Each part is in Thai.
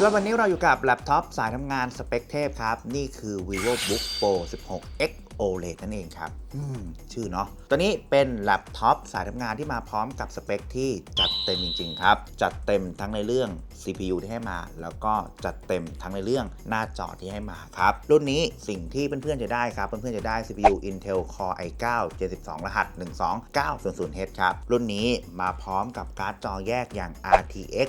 แล้ววันนี้เราอยู่กับแล็ปท็อปสายทำงานสเปคเทพครับ นี่คือ vivo book pro 16 x OLED นั่นเองครับอืมชื่อเนาะ ตัวนี้เป็นแล็ปท็อปสายทำงานที่มาพร้อมกับสเปคที่จัดเต็มจริง ๆ ครับ จัดเต็มทั้งในเรื่อง CPU ที่ให้มา แล้วก็จัดเต็มทั้งในเรื่องหน้าจอที่ให้มาครับ รุ่นนี้สิ่งที่เพื่อนๆจะได้ครับ เพื่อนๆจะได้ CPU Intel Core i9 72 รหัส 12900H ครับ รุ่นนี้มาพร้อมกับการ์ดจอแยกอย่าง RTX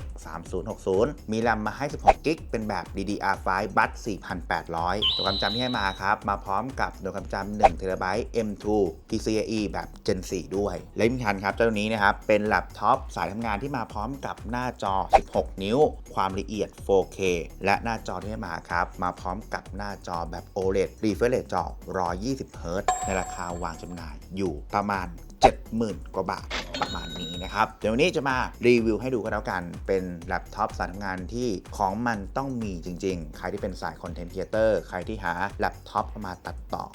3060 มีแรมมาให้ 16กิกเป็นแบบ DDR5 บัส4,800 ตัวความจำที่ให้มาครับ มาพร้อมกับตัวความจำ1 t b M2 PCIe แบบ Gen 4 ด้วย และที่สำคัญครับเจ้านี้นะครับ เป็นแล็ปท็อปสายทำงานที่มาพร้อมกับหน้าจอ 16 นิ้ว ความละเอียด 4K และหน้าจอที่ให้มาครับ มาพร้อมกับหน้าจอแบบ OLED refresh จอ 120 Hz ในราคาวางจำหน่ายอยู่ประมาณ 70,000 กว่าบาทประมาณนี้นะครับ เดี๋ยววันนี้จะมารีวิวให้ดูกันแล้วกัน เป็นแล็ปท็อปสายทำงานที่ของมันต้องมีจริง ๆ ใครที่เป็นสายคอนเทนต์ครีเอเตอร์ ใครที่หาแล็ปท็อปมาตัดต่อ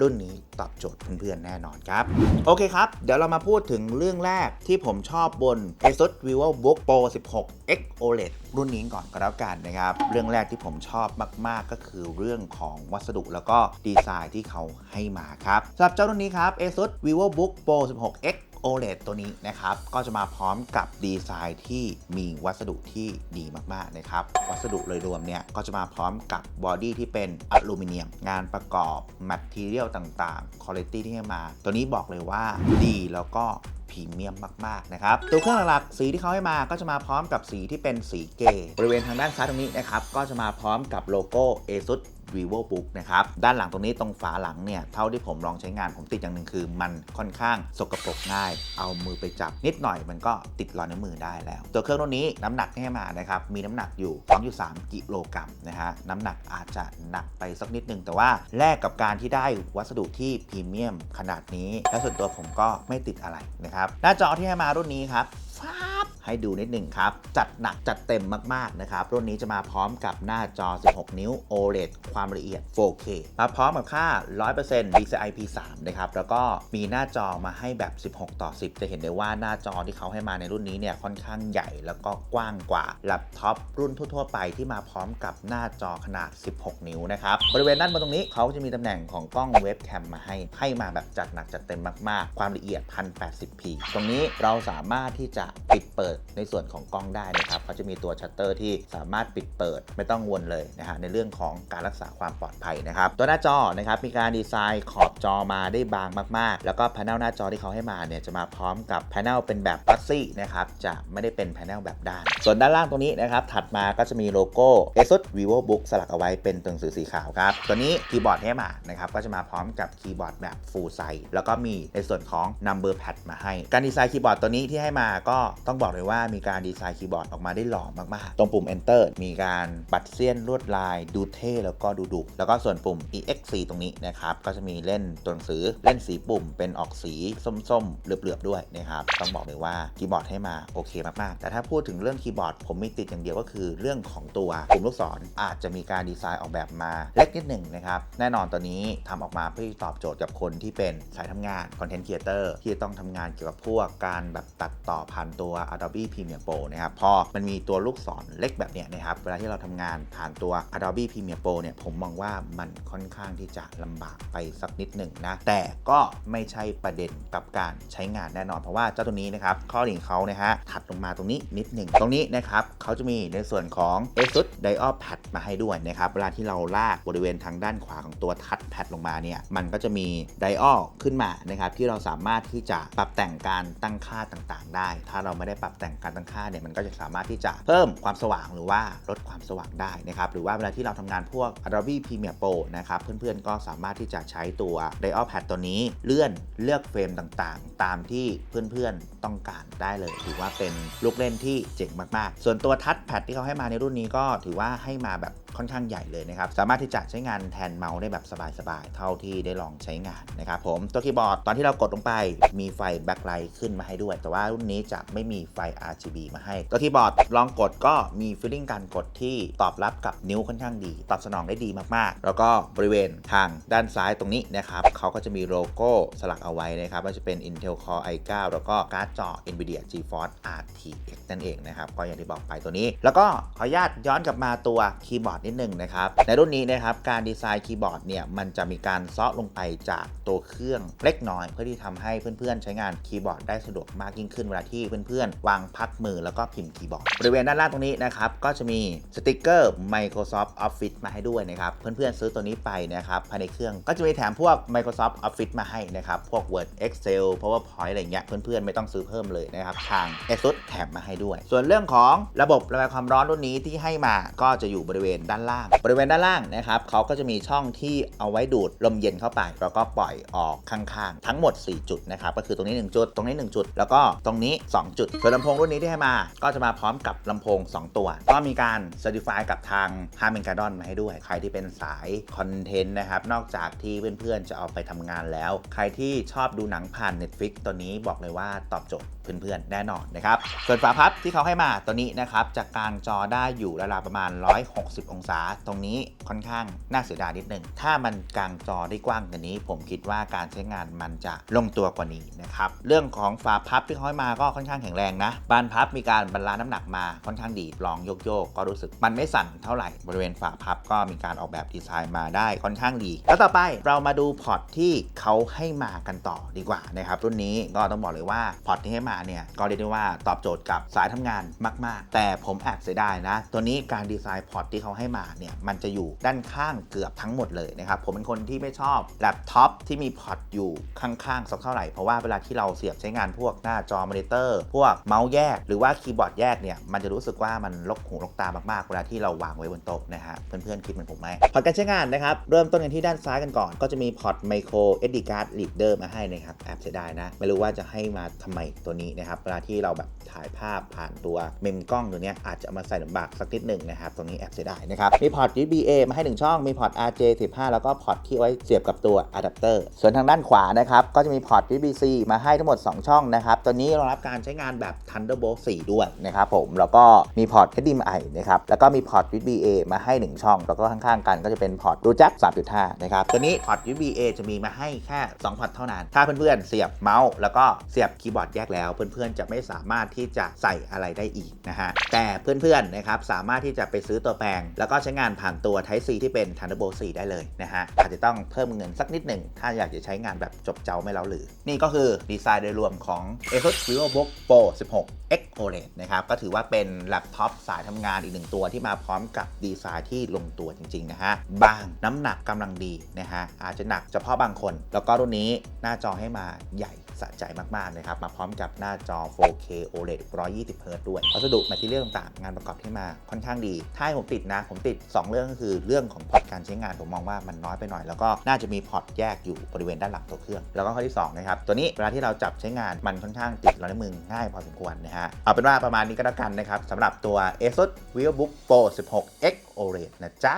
รุ่นนี้ตอบโจทย์เพื่อนๆแน่นอนครับ โอเคครับ เดี๋ยวเรามาพูดถึงเรื่องแรกที่ผมชอบบน ASUS VivoBook Pro 16 X OLED รุ่นนี้ก่อนก็แล้วกันนะครับ เรื่องแรกที่ผมชอบมากๆ ก็คือเรื่องของวัสดุแล้วก็ดีไซน์ที่เขาให้มาครับสำหรับเจ้ารุ่นนี้ครับ ASUS VivoBook Pro 16 X OLED ตัวนี้นะครับ ก็จะมาพร้อมกับดีไซน์ที่มีวัสดุที่ดีมากๆนะครับ วัสดุโดยรวมเนี่ยก็จะมาพร้อมกับบอดี้ที่เป็นอลูมิเนียม งานประกอบแมทเทียลต่างๆคุณภาพที่ให้มา ตัวนี้บอกเลยว่าดีแล้วก็พรีเมียมมาก ๆ นะครับ ตัวเครื่องหลักๆสีที่เขาให้มาก็จะมาพร้อมกับสีที่เป็นสีเกย์บริเวณทางด้านซ้ายตรงนี้นะครับ ก็จะมาพร้อมกับโลโก้ ASUS vivo book นะครับ ด้านหลังตรงนี้ตรงฝาหลังเนี่ย เท่าที่ผมลองใช้งานผมติดอย่างหนึ่งคือ มันค่อนข้างสกปรกง่าย เอามือไปจับนิดหน่อยมันก็ติดรอยนิ้วมือได้แล้ว ตัวเครื่องตัวนี้น้ำหนักให้มานะครับ มีน้ำหนักอยู่2.3กิโลกรัมนะฮะ น้ำหนักอาจจะหนักไปสักนิดนึง แต่ว่าแลกกับการที่ได้วัสดุที่พรีเมียมขนาดนี้ และส่วนตัวผมก็ไม่ติดอะไรนะครับ หน้าจอที่ให้มารุ่นนี้ครับฟ้าบ ให้ดูนิดหนึ่งครับ จัดหนักจัดเต็มมากๆนะครับ รุ่นนี้จะมาพร้อมกับหน้าจอ 16 นิ้ว OLED ความละเอียด 4K มาพร้อมกับค่า 100% DCI P3 นะครับ แล้วก็มีหน้าจอมาให้แบบ 16 ต่อ 10 จะเห็นได้ว่าหน้าจอที่เขาให้มาในรุ่นนี้เนี่ยค่อนข้างใหญ่แล้วก็กว้างกว่าแล็ปท็อปรุ่นทั่วๆไปที่มาพร้อมกับหน้าจอขนาด 16 นิ้วนะครับ บริเวณด้านบนตรงนี้เขาจะมีตำแหน่งของกล้องเว็บแคมมาให้ ให้มาแบบจัดหนักจัดเต็มมากๆ ความละเอียด 1080p ตรงนี้เราสามารถที่จะปิดเปิดในส่วนของกล้องได้นะครับเขาจะมีตัวชัตเตอร์ที่สามารถปิดเปิดไม่ต้องวนเลยนะฮะในเรื่องของการรักษาความปลอดภัยนะครับ ตัวหน้าจอนะครับมีการดีไซน์ขอบจอมาได้บางมากๆ แล้วก็แผงหน้าจอที่เขาให้มาเนี่ยจะมาพร้อมกับแผงเป็นแบบพัซซี่นะครับจะไม่ได้เป็นแผงแบบด้าน ส่วนด้านล่างตรงนี้นะครับถัดมาก็จะมีโลโก้ ASUS VivoBook สลักเอาไว้เป็นตัวหนังสือสีขาวครับตัวนี้คีย์บอร์ดให้มานะครับก็จะมาพร้อมกับคีย์บอร์ดแบบ full size แล้วก็มีในส่วนของ number pad มาให้ การดีไซน์คีย์บอร์ดตัวนี้ที่ให้มาก็ต้องบอกเลยว่ามีการดีไซน์คีย์บอร์ดออกมาได้หล่อมากๆ ตรงปุ่ม enter มีการปัดเสี้ยนลวดลาย ดูเท่แล้วก็ดูดุแล้วก็ส่วนปุ่ม exe ตรงนี้นะครับ ก็จะมีเล่นตัวหนังสือเล่นสีปุ่มเป็นออกสีส้มๆเหลือบๆด้วยนะครับ ต้องบอกเลยว่าคีย์บอร์ดให้มาโอเคมากๆ แต่ถ้าพูดถึงเรื่องคีย์บอร์ดผมมีติดอย่างเดียวก็คือเรื่องของตัวปุ่มลูกศรออาจจะมีการดีไซน์ออกแบบมาเล็กนิดหนึ่งนะครับแน่นอนตอนนี้ทำออกมาเพื่อตอบโจทย์กับคนที่เป็นสายทำงานคอนเทนต์ครีเอเตอร์ที่ต้องทำงานเกี่ยวกับพวกการแบบตัดต่อผ่านตัว Adobe Premiere Pro นะครับพอมันมีตัวลูกศรเล็กแบบเนี้ยนะครับเวลาที่เราทำงานผ่านตัว Adobe Premiere Pro เนี่ยผมมองว่ามันค่อนข้างที่จะลำบากไปสักนิดหนึ่งนะแต่ก็ไม่ใช่ประเด็นกับการใช้งานแน่นอนเพราะว่าเจ้าตัวนี้นะครับข้อดีของเขานะฮะถัดลงมาตรงนี้นิดหนึ่งตรงนี้นะครับเขาจะมีในส่วนของ ASUS Dial Pad มาให้ด้วยนะครับเวลาที่เราลากบริเวณทางด้านขวาของตัวทัชแพดลงมาเนี่ยมันก็จะมี Dial ขึ้นมานะครับที่เราสามารถที่จะปรับแต่งการตั้งค่าต่างๆ ได้ ถ้าเราไม่ได้ปรับแต่งการตั้งค่าเนี่ยมันก็จะสามารถที่จะเพิ่มความสว่างหรือว่าลดความสว่างได้นะครับหรือว่าเวลาที่เราทำงานพวก Adobe Premiere Pro นะครับเพื่อนๆก็สามารถที่จะใช้ตัว Dial Pad ตัวนี้เลื่อนเลือกเฟรมต่างๆ ตามที่เพื่อนๆต้องการได้เลย ถือว่าเป็นลูกเล่นที่เจ๋งมากๆ ส่วนตัวทัชแพดที่เขาให้มาในรุ่นนี้ก็ถือว่าให้มาแบบค่อนข้างใหญ่เลยนะครับ สามารถที่จะใช้งานแทนเมาส์ได้แบบสบายๆ เท่าที่ได้ลองใช้งานนะครับผมตัวคีย์บอร์ดตอนที่เรากดลงไปมีไฟแบ็คไลท์ขึ้นมาให้ด้วย แต่ว่ารุ่นนี้จะไม่มีไฟ RGB มาให้ ตัวคีย์บอร์ดลองกดก็มีฟีลลิ่งการกดที่ตอบรับกับนิ้วค่อนข้างดี ตอบสนองได้ดีมากๆ แล้วก็บริเวณทางด้านซ้ายตรงนี้นะครับเขาก็จะมีโลโก้สลักเอาไว้นะครับว่าจะเป็น Intel Core i9 แล้วก็การ์ดจอ Nvidia GeForce RTX นั่นเองนะครับก็อย่างที่บอกไปตัวนี้ แล้วก็ขออนุญาตย้อนกลับมาตัวคีย์บอร์ดนิดนึงนะครับ ในรุ่นนี้นะครับการดีไซน์คีย์บอร์ดเนี่ยมันจะมีการซาะลงไปจากตัวเครื่องเล็กน้อย เพื่อที่ทำให้เพื่อนๆ ใช้งานคีย์บอร์ดได้สะดวกมากยิ่งขึ้นเวลาที่เพื่อนๆ วางพักมือแล้วก็พิมพ์คีย์บอร์ดบริเวณด้านล่างตรงนี้นะครับก็จะมีสติกเกอร์ Microsoft Office มาให้ด้วยนะครับเพื่อนๆซื้อตัวนี้ไปนะครับภายในเครื่องก็จะมีแถมพวก Microsoft Office มาให้นะครับพวก Word Excel PowerPoint อะไรเงี้ยเพื่อนๆ ไม่ต้องซื้อเพิ่มเลยนะครับทาง ASUS แถมมาให้ด้วย ส่วนเรื่องของระบบระบายความร้อนรุ่นนี้ที่ให้มาก็จะอยู่บริเวณด้านล่าง บริเวณด้านล่างนะครับเขาก็จะมีช่องที่เอาไว้ดูดลมเย็นเข้าไป แล้วก็ปล่อยออกข้างๆ ทั้งหมด 4 จุดนะครับก็คือตรงนี้ 1 จุด ตรงนี้ 1 จุด แล้วก็ตรงนี้ 2 จุดส่วนลำโพงรุ่นนี้ที่ให้มา ก็จะมาพร้อมกับลำโพง 2 ตัว ก็มีการเซอร์ติฟายกับทาง h a r m a n Kardon มาให้ด้วย ใครที่เป็นสายคอนเทนต์นะครับนอกจากที่เพื่อนๆจะเอาไปทำงานแล้ว ใครที่ชอบดูหนังผ่าน Netflix ตัวนี้บอกเลยว่าตอบโจทย์เพื่อนๆ แน่นอนนะครับส่วนฝาพับที่เขาให้มาตัวนี้นะครับจากกลางจอได้อยู่ราวๆประมาณ 160 องศาตรงนี้ค่อนข้างน่าเสียดายนิดหนึ่งถ้ามันกลางจอได้กว้างกว่านี้ ผมคิดว่าการใช้งานมันจะลงตัวกว่านี้นะครับ เรื่องของฝาพับที่เขาให้มาก็ค่อนข้างแข็งแรงนะ บานพับมีการบรรลานซ์น้ำหนักมาค่อนข้างดี ลองโยกโยกๆก็รู้สึกมันไม่สั่นเท่าไหร่ บริเวณฝาพับก็มีการออกแบบดีไซน์มาได้ค่อนข้างดี แล้วต่อไปเรามาดูพอร์ตที่เขาให้มากันต่อดีกว่านะครับ รุ่นนี้ก็ต้องบอกเลยว่าพอร์ตที่ให้มาเนี่ยก็เรียกได้ว่าตอบโจทย์กับสายทำงานมาก ๆ แต่ผมแอบเสียดายนะ ตัวนี้การดีไซน์พอร์ตที่เขาให้มาเนี่ยมันจะอยู่ด้านข้างเกือบทั้งหมดเลยนะครับผมเป็นคนที่ไม่ชอบแล็ปท็อปที่มีพอร์ตอยู่ข้างๆสักเท่าไหร่เพราะว่าเวลาที่เราเสียบใช้งานพวกหน้าจอมอนิเตอร์ พวกเมาส์แยกหรือว่าคีย์บอร์ดแยกเนี่ยมันจะรู้สึกว่ามันลกหูลกตามากๆเวลาที่เราวางไว้บนโต๊ะนะฮะเพื่อนๆคิดเหมือนผมไหมพอร์ตการใช้งานนะครับเริ่มต้นกันที่ด้านซ้ายกันก่อน ก็จะมีพอร์ตไมโคร SD card reader มาให้นะครับแอบเสียดายนะ ไม่รู้ว่าจะให้มาทำไมตัวนี้นะครับเวลาที่เราแบบถ่ายภาพผ่านตัวเมมกล้องตัวนี้อาจจะเอามาใส่ลำบากสักนิดหนึ่งนะครับตรงนี้แอบเสียดายนะครับมีพอร์ต USB A มาให้ 1 ช่องมีพอร์ต RJ 15แล้วก็พอร์ตที่ไว้เสียบกับตัวอะแดปเตอร์ส่วนทางด้านขวานะครับก็จะมีพอร์ต USB C มาให้ทั้งหมด 2 ช่องนะครับตัวนี้รองรับการใช้งานแบบ Thunderbolt 4 ด้วยนะครับผมแล้วก็มีพอร์ต HDMI นะครับแล้วก็มีพอร์ต USB A มาให้ 1 ช่อง แล้วก็ข้างๆ กันก็จะเป็นพอร์ตรูจัก3.5นะครับตัวนี้พอร์ต USB A จะมีมาให้แค่ 2 พอร์ตเท่านั้น ถ้าเพื่อนๆเสียบเมาส์แล้วก็เสียบคีย์บอร์ดแยกแล้ว เพื่อนๆจะไม่สามารถที่จะใส่อะไรได้อีกนะฮะแต่เพื่อนๆนะครับสามารถที่จะไปซื้อตัวแปลงแล้วก็ใช้งานผ่านตัว Type C ที่เป็น Thunderbolt 4 ได้เลยนะฮะอาจจะต้องเพิ่มเงินสักนิดหนึ่ง ถ้าอยากจะใช้งานแบบจบเจ้าไม่เล้าหรือ นี่ก็คือดีไซน์โดยรวมของ ASUS VivoBook Pro 16 X OLED นะครับก็ถือว่าเป็นแล็ปท็อปสายทำงานอีกหนึ่งตัวที่มาพร้อมกับดีไซน์ที่ลงตัวจริงๆนะฮะบางน้ำหนักกำลังดีนะฮะอาจจะหนักเฉพาะบางคน แล้วก็รุ่นนี้หน้าจอให้มาใหญ่สะใจมากๆนะครับมาพร้อมกับหน้าจอ 4K OLED 120 Hz ด้วยวัสดุแมทเทียลต่างๆงานประกอบที่มาค่อนข้างดี ถ้าให้ผมติดนะ ผมติด 2 เรื่องก็คือเรื่องของพอร์ตการใช้งานผมมองว่ามันน้อยไปหน่อย แล้วก็น่าจะมีพอร์ตแยกอยู่บริเวณด้านหลังตัวเครื่อง แล้วก็ข้อที่สองนะครับตัวนี้เวลาที่เราจับใช้งานมันค่อนข้างติดเราในมือง่ายพอสมควรนะฮะเอาเป็นว่าประมาณนี้ก็แล้วกันนะครับสำหรับตัว ASUS VivoBook Pro 16 X OLED นะจ๊ะ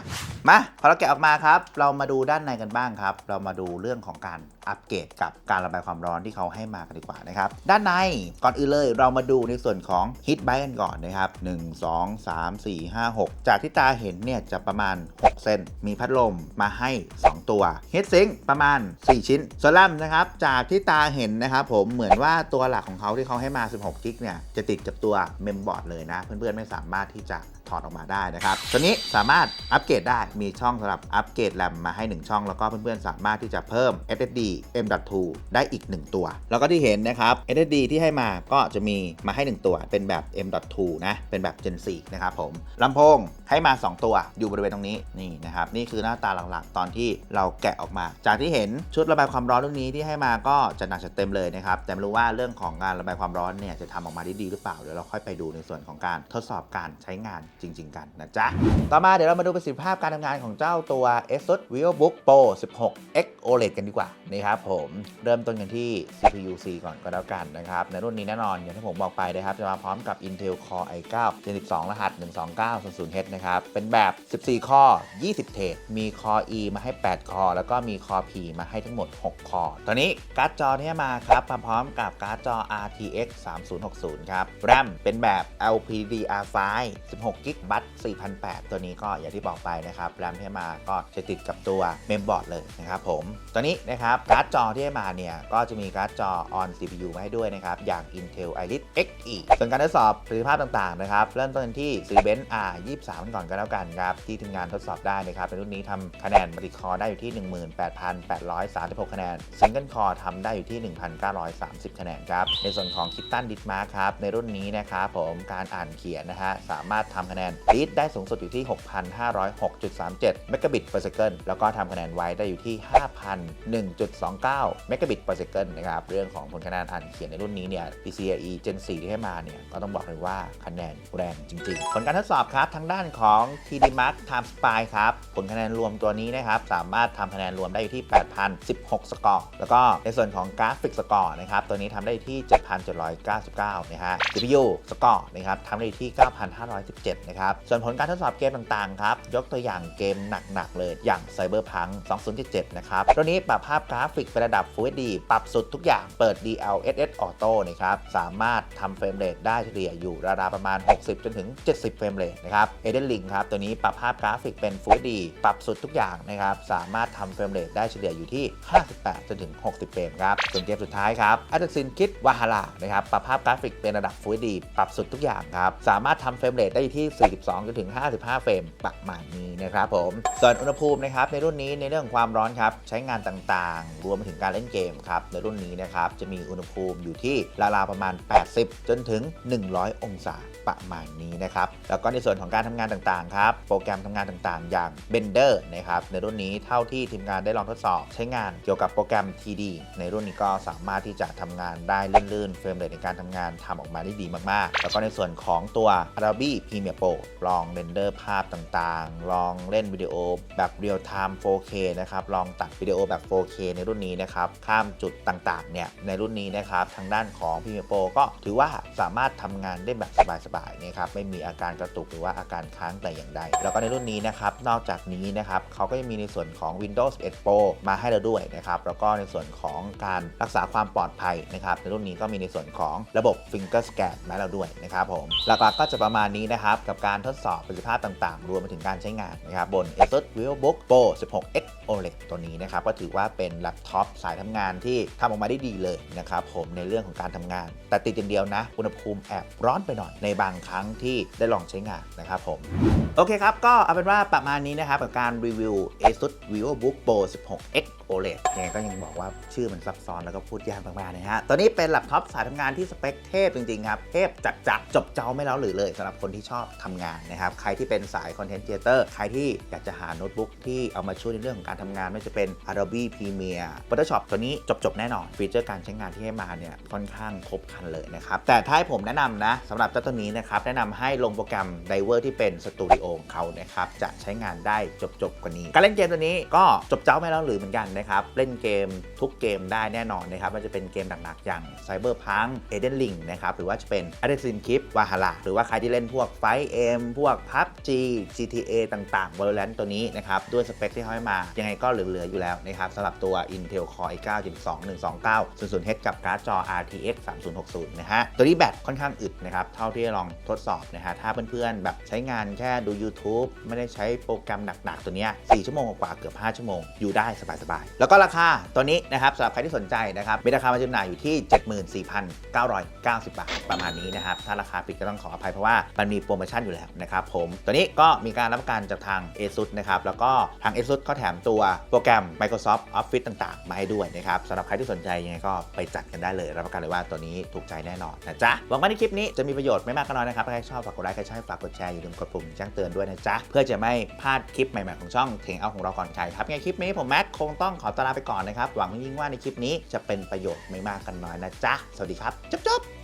มาพอเราแกะออกมาครับ เรามาดูด้านในกันบ้างครับ เรามาดูเรื่องของการ อัปเกรดกับการระบายความร้อนที่เขาให้มากันดีกว่านะครับ ด้านในก่อนอื่นเลยเรามาดูในส่วนของ Heat b i กันก่อนนะครับ 1 2 3 4 5 6 จากที่ตาเห็นเนี่ยจะประมาณ 6 เซนมีพัดลมมาให้ 2 ตัว Heat Sink ประมาณ 4 ชิ้นโซลัมนะครับ จากที่ตาเห็นนะครับผมเหมือนว่าตัวหลักของเขาที่เขาให้มา 16 กิกเนี่ยจะติดกับตัวเมมบอร์ดเลยนะ เพื่อนๆไม่สามารถที่จะ อดออกมาได้นะครับตัวนี้สามารถอัปเกรดได้มีช่องสำหรับอัปเกรดแรมมาให้ 1 ช่อง แล้วก็เพื่อนๆสามารถที่จะเพิ่ม SSD M.2 ได้อีก 1 ตัว แล้วก็ที่เห็นนะครับ SSD ที่ให้มาก็จะมีมาให้ 1 ตัว เป็นแบบ M.2 นะเป็นแบบ Gen 4นะครับผมลำโพงให้มา 2 ตัวอยู่บริเวณตรงนี้นี่นะครับนี่คือหน้าตาหลักๆ ตอนที่เราแกะออกมา จากที่เห็นชุดระบายความร้อนเรื่องนี้ที่ให้มาก็จะหนักจัดเต็มเลยนะครับแต่ไม่รู้ว่าเรื่องของการระบายความร้อนเนี่ยจะทำออกมาได้ดีหรือเปล่าเดี๋ยวเราค่อยไปดูในส่วนของการทดสอบการใช้งานจริง ๆ กันนะจ๊ะ ต่อมาเดี๋ยวเรามาดูประสิทธิภาพการทำงานของเจ้าตัว ASUS VivoBook Pro 16 X OLED กันดีกว่านะครับผมเริ่มต้นกันที่ CPU C ก่อนก็แล้วกันนะครับในรุ่นนี้แน่นอนอย่างที่ผมบอกไปนะครับจะมาพร้อมกับ Intel Core i9 Gen 12รหัส 12900H นะครับเป็นแบบ 14 คอ20 เทรดมี Core E มาให้ 8 คอ แล้วก็มี Core P มาให้ทั้งหมด 6 คอ ตอนนี้การ์ดจอที่มาครับมาพร้อมกับการ์ดจอ RTX 3060 ครับ RAM เป็นแบบ LPDDR5 16 16 GB บัต4008 ตัวนี้ก็อย่างที่บอกไปนะครับ RAM ที่มาก็จะติดกับตัวเมมบอร์ดเลยนะครับผมตัวนี้นะครับการ์ดจอที่ให้มาเนี่ยก็จะมีการ์ดจอ on CPU มาให้ด้วยนะครับอย่าง Intel Iris Xe ส่วนการทดสอบประสิทธิภาพต่างๆนะครับเริ่มต้นที่ Cinebench R23 ก่อนก็แล้วกันครับที่ทีมงานทดสอบได้นะครับในรุ่นนี้ทำคะแนนมัลติคอร์ได้อยู่ที่ 18,836 คะแนน Single Core ทำได้อยู่ที่ 1,930 คะแนนครับในส่วนของ Kitan d i s m a r k ครับในรุ่นนี้นะครับผมการอ่านเขียนนะฮะสามารถทำคะแนน read ได้สูงสุดอยู่ที่ 6,506.37 เมกะบิต per second แล้วก็ทำคะแนนไวได้อยู่ที่ 5,001.29 เมกะบิต per second นะครับ เรื่องของผลคะแนนอ่านเขียนในรุ่นนี้เนี่ย PCIe Gen 4 ที่ให้มาเนี่ย ก็ต้องบอกเลยว่าคะแนนแรงจริง ๆ ผลการทดสอบครับ ทางด้านของ TD Mark Time Spy ครับ ผลคะแนนรวมตัวนี้นะครับ สามารถทำคะแนนรวมได้อยู่ที่ 8,016 สกอร์ แล้วก็ในส่วนของกราฟิกสกอร์นะครับ ตัวนี้ทำได้อยู่ที่ 7,799 นะฮะ CPU สกอร์นะครับทำได้อยู่ที่ 9,517นะครับส่วนผลการทดสอบเกมต่างๆครับยกตัวอย่างเกมหนักๆเลยอย่าง Cyberpunk 2077 นะครับตัวนี้ปรับภาพกราฟิกเป็นระดับ Full HD ปรับสุดทุกอย่างเปิด DLSS Auto นะครับสามารถทำเฟรมเรทได้เฉลี่ยอยู่ราวๆประมาณ 60 จนถึง 70 เฟรมเรทนะครับ Eden Ring ครับตัวนี้ปรับภาพกราฟิกเป็น Full HD ปรับสุดทุกอย่างนะครับสามารถทำเฟรมเรทได้เฉลี่ยอยู่ที่ 58 จนถึง 60 เฟรมครับส่วนเกมสุดท้ายครับ Assassin's Creed Valhalla นะครับปรับภาพกราฟิกเป็นระดับ Full HD ปรับสุดทุกอย่างครับสามารถทำเฟรมเรทได้ที่42จนถึง 55 เฟรมประมาณนี้นะครับผมส่วนอุณหภูมินะครับในรุ่นนี้ในเรื่องความร้อนครับใช้งานต่างๆ รวมไปถึงการเล่นเกมครับในรุ่นนี้นะครับจะมีอุณหภูมิอยู่ที่ราวๆประมาณ 80 จนถึง 100 องศาประมาณนี้นะครับแล้วก็ในส่วนของการทำงานต่างๆครับโปรแกรมทำงานต่างๆ อย่าง Blender นะครับในรุ่นนี้เท่าที่ทีมงานได้ลองทดสอบ ใช้งานเกี่ยวกับโปรแกรม TD ในรุ่นนี้ก็สามารถที่จะทำงานได้ลื่นๆเฟรมเรทในการทำงานทำออกมาได้ดีมากๆ แล้วก็ในส่วนของตัว Adobe Premiere Pro ลองเรนเดอร์ภาพต่างๆ ลองเล่นวิดีโอแบบ Real Time 4K นะครับ ลองตัดวิดีโอแบบ 4K ในรุ่นนี้นะครับ ข้ามจุดต่างๆ เนี่ย ในรุ่นนี้นะครับ ทางด้านของ p r e m i e r Pro ก็ถือว่าสามารถทำงานได้แบบสบายๆนะครับ ไม่มีอาการกระตุกหรือว่าอาการค้างแต่อย่างใด แล้วก็ในรุ่นนี้นะครับ นอกจากนี้นะครับเขาก็ยังมีในส่วนของ Windows 11 Pro มาให้เราด้วยนะครับ แล้วก็ในส่วนของการรักษาความปลอดภัยนะครับ ในรุ่นนี้ก็มีในส่วนของระบบ Finger Scan มาให้เราด้วยนะครับผม หลักๆก็จะประมาณนี้นะครับกับการทดสอบประสิทธิภาพต่างๆ รวมไปถึงการใช้งานนะครับบน ASUS VivoBook Pro 16X OLED ตัวนี้นะครับก็ถือว่าเป็นแล็ปท็อปสายทำงานที่ทำออกมาได้ดีเลยนะครับผมในเรื่องของการทำงาน แต่ติดอย่างเดียวนะอุณหภูมิแอบร้อนไปหน่อยในบางครั้งที่ได้ลองใช้งานนะครับผมโอเคครับ ก็เอาเป็นว่าประมาณนี้นะครับกับการรีวิว ASUS VivoBook Pro 16X OLED ยังไงก็ยังบอกว่าชื่อมันซับซ้อนแล้วก็พูดยากมากๆนะฮะตัวนี้เป็นแล็ปท็อปสายทำงานที่สเปคเทพจริงๆครับ เทพจัดจัดๆจบเจ้าไม่แล้วหรือเลยสำหรับคนที่ชอบทำงานนะครับ ใครที่เป็นสายคอนเทนต์ r เตอร์ใครที่อยากจะหาโน้ตบุ๊กที่เอามาช่วยในเรื่องของการทำงาน ไม่ว่าจะเป็น Adobe Premiere Photoshop ตัวนี้จบๆ แน่นอน ฟีเจอร์การใช้งานที่ให้มาเนี่ยค่อนข้างครบครันเลยนะครับ แต่ถ้าให้ผมแนะนำนะสำหรับเจ้าตัวนี้นะครับ แนะนำให้ลงโปรแกรม Diver ที่เป็นสตูดิโอของเขานะครับจะใช้งานได้จบๆ กว่านี้ การเล่นเกมตัวนี้ก็จบเจ้าไม่แล้วหรือเหมือนกันนะครับเล่นเกมทุกเกมได้แน่นอนนะครับไมันจะเป็นเกมหนักๆอย่าง Cyberpunk Eden Ring นะครับหรือว่าจะเป็น Assassin's Creed Valhalla หรือว่าใครที่เล่นพวก Fight M พวก PUBG GTA ต่างๆ Valorant ตัวนี้นะครับ ด้วยสเปคที่ให้มา ยังไงก็เหลือๆอยู่แล้วนะครับสำหรับตัว Intel Core i9 Gen 2 129 00H กับการ์ดจอ RTX 3060 นะฮะ ตัวนี้แบตค่อนข้างอึดนะครับ เท่าที่ลองทดสอบนะฮะ ถ้าเพื่อนๆ แบบใช้งานแค่ดู YouTube ไม่ได้ใช้โปรแกรมหนักๆ ตัวนี้ 4 ชั่วโมงกว่าเกือบ 5 ชั่วโมง อยู่ได้สบายๆ แล้วก็ราคาตัวนี้นะครับสำหรับใครที่สนใจนะครับมีราคามาจำหน่ายอยู่ที่ 74,990 บาทประมาณนี้นะครับถ้าราคาปิดก็ต้องขออภัยเพราะว่ามันมีโปรโมชั่นอยู่แล้วนะครับผมตัวนี้ก็มีการรับประกันจากทาง ASUS นะครับแล้วก็ทาง ASUS ก็แถมตัวโปรแกรม Microsoft Office ต่างๆ มาให้ด้วยนะครับสำหรับใครที่สนใจยังไงก็ไปจัดกันได้เลย รับประกันเลยว่าตัวนี้ถูกใจแน่นอนนะจ๊ะหวังว่าในคลิปนี้จะมีประโยชน์ไม่มากก็น้อยนะครับใครชอบฝากกดไลค์ใครชอบฝากกดแชร์อย่าลืมกดปุ่มแจ้งเตือนด้วยนะจ๊ะเพื่อจะไม่พลาดคลิปใหม่ๆของช่องเทงเอาของเราก่อนใครครับยังไงคลิปนี้ผมแม็กคงต้องขอตลาไปก่อนนะครับหวังยิ่งว่าในคลิปนี้จะเป็นประโยชน์ไม่มากกันน้อยนะจ๊ะสวัสดีครับจุ๊บ